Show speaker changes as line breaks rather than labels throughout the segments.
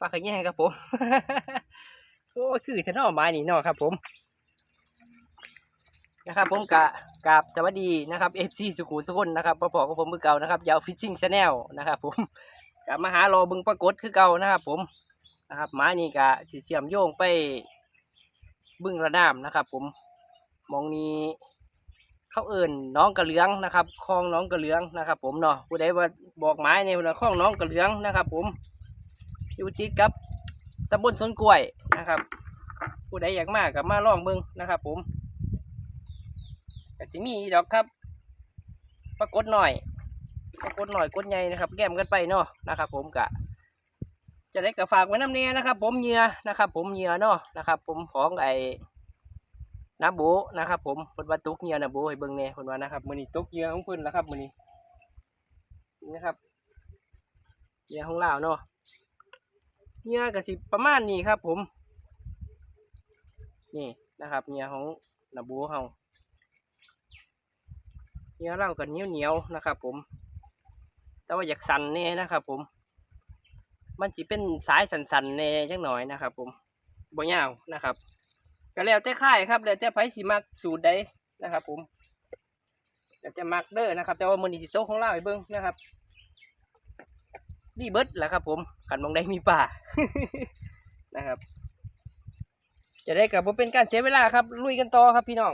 ปลาขะแยงครับผม โอ้คือจะนอไม้นี่นอครับ ผม นะครับ ผมกะกราบสวัสดีนะครับเอฟซีสุขุมสุคนนะครับพอกับผมมือเก่านะครับยาวฟิชชิ่งชาแนลนะครับ ผมกะมาหารอบึงปรากฏคือเก่านะครับ ผมนะครับไม้นี่กะสิเสียมโยงไปบึงระนามนะครับ ผมมองนี้ เขาเอิ่นน้องกระเหลืองนะครับคลองน้องกระเหลืองนะครับ ผมเนาะผู้ใดว่าบอกไม้ในวันคลองน้องกระเหลืองนะครับ ผมอยู่ติดกับตำบลสวนกล้วยนะครับ ผู้ใดอยากมากกับมาลองเบิ่งนะครับ ผมก็สิมีดอกครับ ปรากฏหน่อยปรากฏหน่อยกดใหญ่นะครับแก้มกันไปเนาะนะครับ ผมกะจะได้กระฝากไว้น้ำเนียนะครับ ผมเหยื่อนะครับ ผมเหยื่อเนาะนะครับ ผมของไอ นาโบนะครับผมเพิ่นว่าตกเหยื่อนาโบให้เบิ่งแน่เพิ่นว่านะครับมื้อนี้ตกเหยื่อของเพิ่นแล้วครับมื้อนี้นี่นะครับเหยื่อของลาวเนาะเหยื่อก็สิประมาณนี้ครับ ผมนี่นะครับเหยื่อของนาโบเฮาเหยื่อเราก็เหนียวเหนียวๆนะครับ ผม แต่ว่าอยากสั่นแน่นะครับ ผม มันจะเป็นสายสันๆแหน่จังหน่อยนะครับ ผมบ่ยาวนะครับ ก็แล้วแต่ค่ายครับแล้วแต่ไผสิมักสูตรใดนะครับ ผมแล้วแต่มักเด้อนะครับ แต่ว่ามือนีสิโตะของเราให้เบิ้งนะครับนี่เบิดแหละครับ ผมขันมองได้มีป่านะครับ จะได้กับผมเป็นการเสียเวลาครับ ลุยกันต่อครับพี่น้อง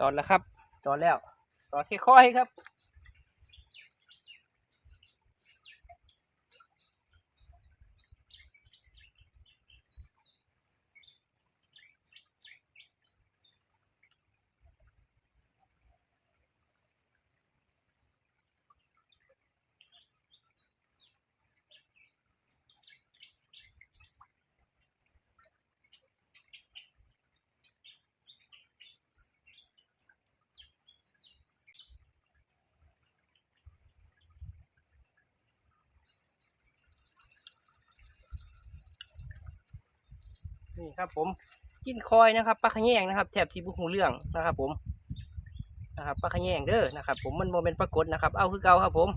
ตอนแล้วครับ ตอนแล้ว ตอนที่ค่อยครับ นี่ครับ ผมกินคอยนะครับปลาขะแยงนะครับแถบสีบุหูเรื่องนะครับ ผมนะครับปลาขะแยงเด้อนะครับ ผมมันโมเป็นปรากฏนะครับ เอาคือเก่าครับผม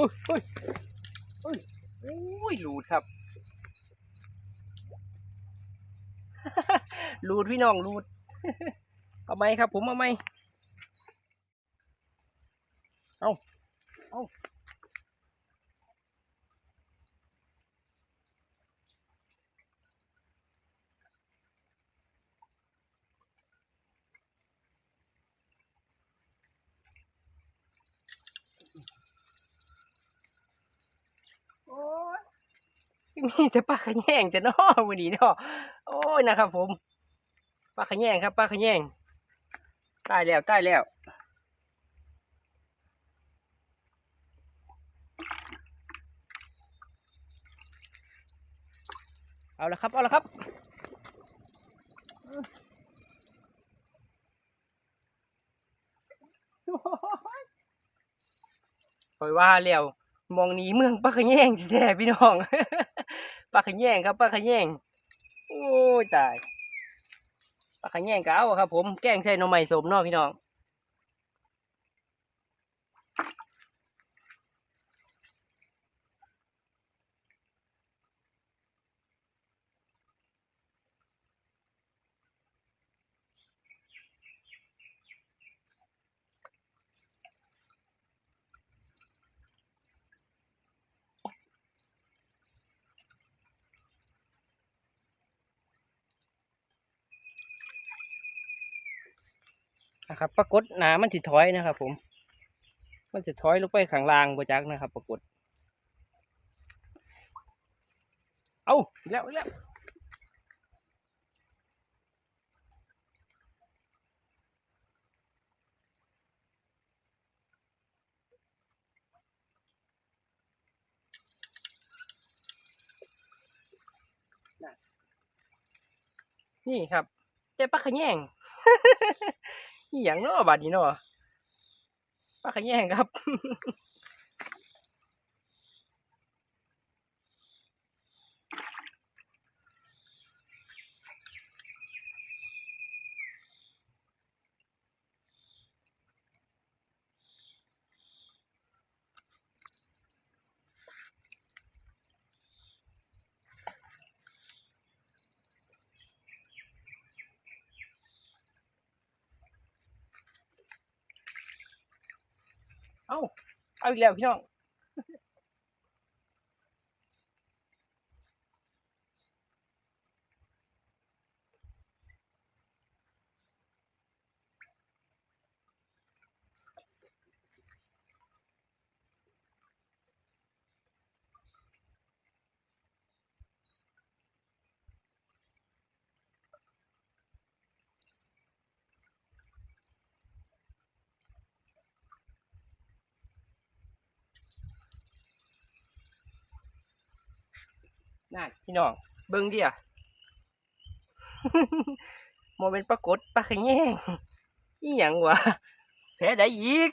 อุ้ยอุ้ยอุ้ยอุ้ยหลูดครับหลูดพี่น้องหลูดเอาไหมครับ ผมเอาไหมเอาเอาโอ้ย มีแต่ปลาขะแยงแต่น้อวันนี้เนาะโอ้ยนะครับ ผมปลาขะแยงครับปลาขะแยงใกล้แล้วใกล้แล้วเอาละครับเอาละครับคอยว่าแล้วมองนี้เมืองปลาขะแยงแท้พี่น้อง ปลาขะแยงครับปลาขยแยงโอ้ยตายปลาขะแยงเก่าครับผมแกงใส่หน่อไม้สมเนาะพี่น้อง นะครับปรากฏหนามันสิถอยนะครับ ผม มันสิถอยลงไปข้างล่างบ่จักนะครับ ปรากฏ เอาแล้วแล้วนี่ครับเจ้าปลาขยง อย่างเนาะบาดนี้เนาะปลาขะแยงครับ เอาเอาอีกแล้วพี่น้อง นั่นพี่น้อง เบิ่งเดียโมเป็นปรากฏปลาขะแยงอีหยังวะแผลได้อีก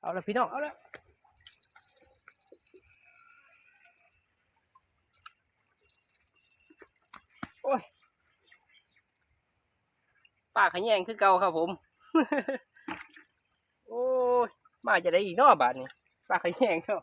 เอาละพี่น้อง เอาละโอ้ยป้าขยแยงคือเก่าครับผม โอ้ย มาจะได้อีกนอบาทนี่ป้าขยแยงเนาะ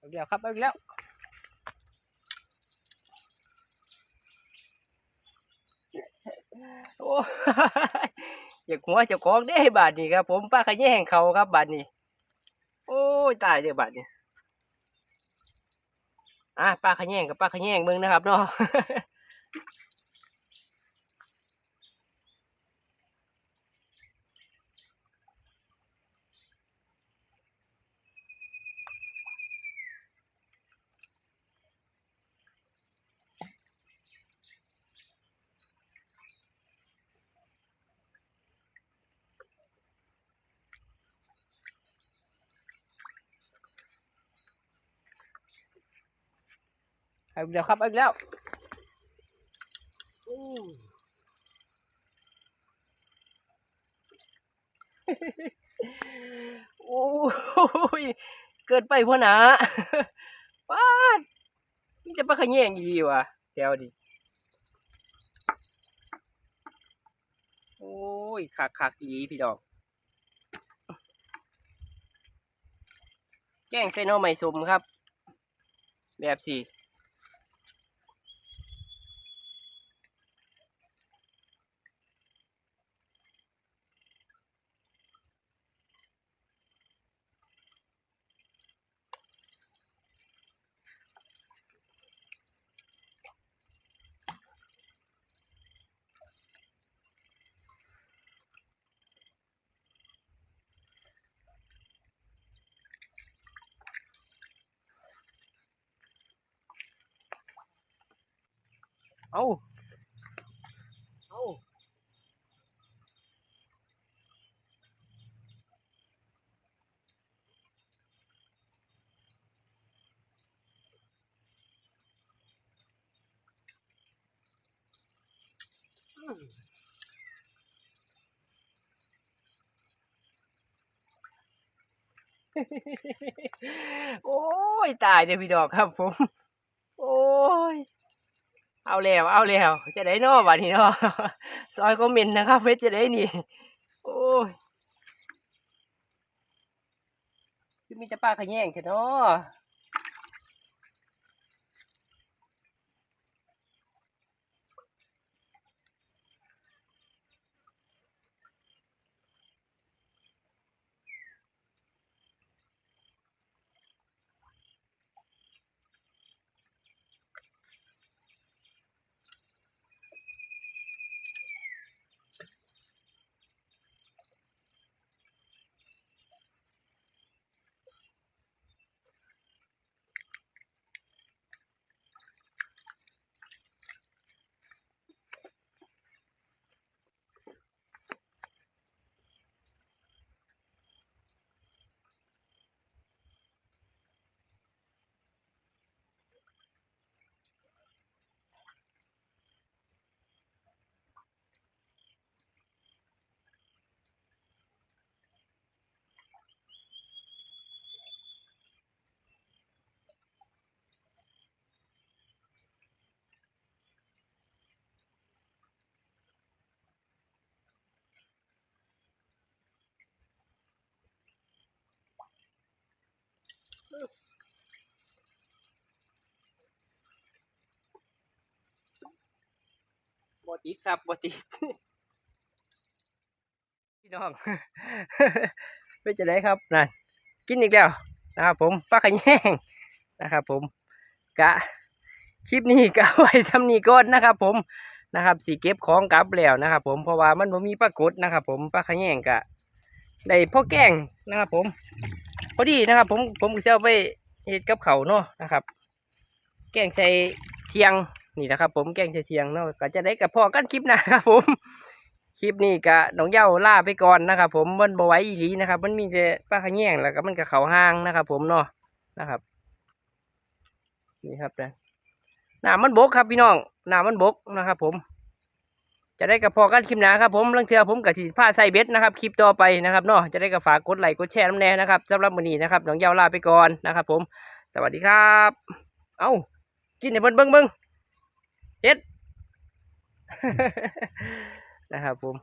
อาอีกแล้วครับเอาอีกแล้วโอ้อยากหัวเจะของได้บาทนี้ครับ ผมป้าขะแยงเขาครับบาทนี้ โอ้ยตายเดี๋ยวบาทนี้อะป้าขะแยงกับป้าขะแยงมึงนะครับเนาะ เอาอีกแล้วครับเอาอีกแล้วโอ้ยเกินไปพ่อหนาป้าดนี่จะปลาขะแยงอีดีว่ะแถวดิโอ้ยคักคักอีพี่ดอก แกงใส่หน่อไม้สมครับ แบบสี่ เอาเอาอืมโอ้ย ตายเดี๋ยวพี่ดอกครับผม โอ้ย เอาแล้ว เอาแล้ว จะได้นอวันนี้เนาะซอยคอมเมนต์นะครับเพื่อจะได้นี่โอ้ยคือมีจะปลาขยแยงแค่เนาะบ ติดครับบติดพี่น้องเป็นจะได้ครับนั่นกินอีกแล้วนะครับผมปลาขยงนะครับ ผมกะคลิปนี้กะไว้ทำนี้ก่อนนะครับ ผมนะครับสีเก็บของกลับแล้วนะครับ ผมเพราะว่ามันมีปรากฏนะครับ ผมปลาขยงกะได้พ่อแกงนะครับ ผมพอดีนะครับ ผมผมก็จะเอาไปเฮ็ดกับเขาเนาะนะครับ แกงใส่เทียง นี่นะครับ ผมแกงเทียงเนาะก็จะได้กับพ่อกันคลิปหนะครับ ผมคลิปนี้ก็น้องเย้าล่าไปก่อนนะครับ ผมมันบไหว้อีหลีนะครับ มันมีแต่ปลาขแยงแล้วก็มันกับเขาห้างนะครับ ผมเนาะนะครับ นี่ครับนะหน้ามันบกครับพี่น้องหน้ามันบกนะครับ ผม จะได้กับพอกันคลิปหนาครับผมลังเทือผมกับสีผ้าใส่เบ็ดนะครับคลิปต่อไปนะครับเนาะจะได้กับฝากกดไลค์กดแชร์น้ำแน่นะครับสำหรับวันนี้นะครับน้องเย้าล่าไปก่อนนะครับ ผม สวัสดีครับ เอ้ากินให้เบิ่งเบิ่งเบิ่ง เฮ็ดนะครับผม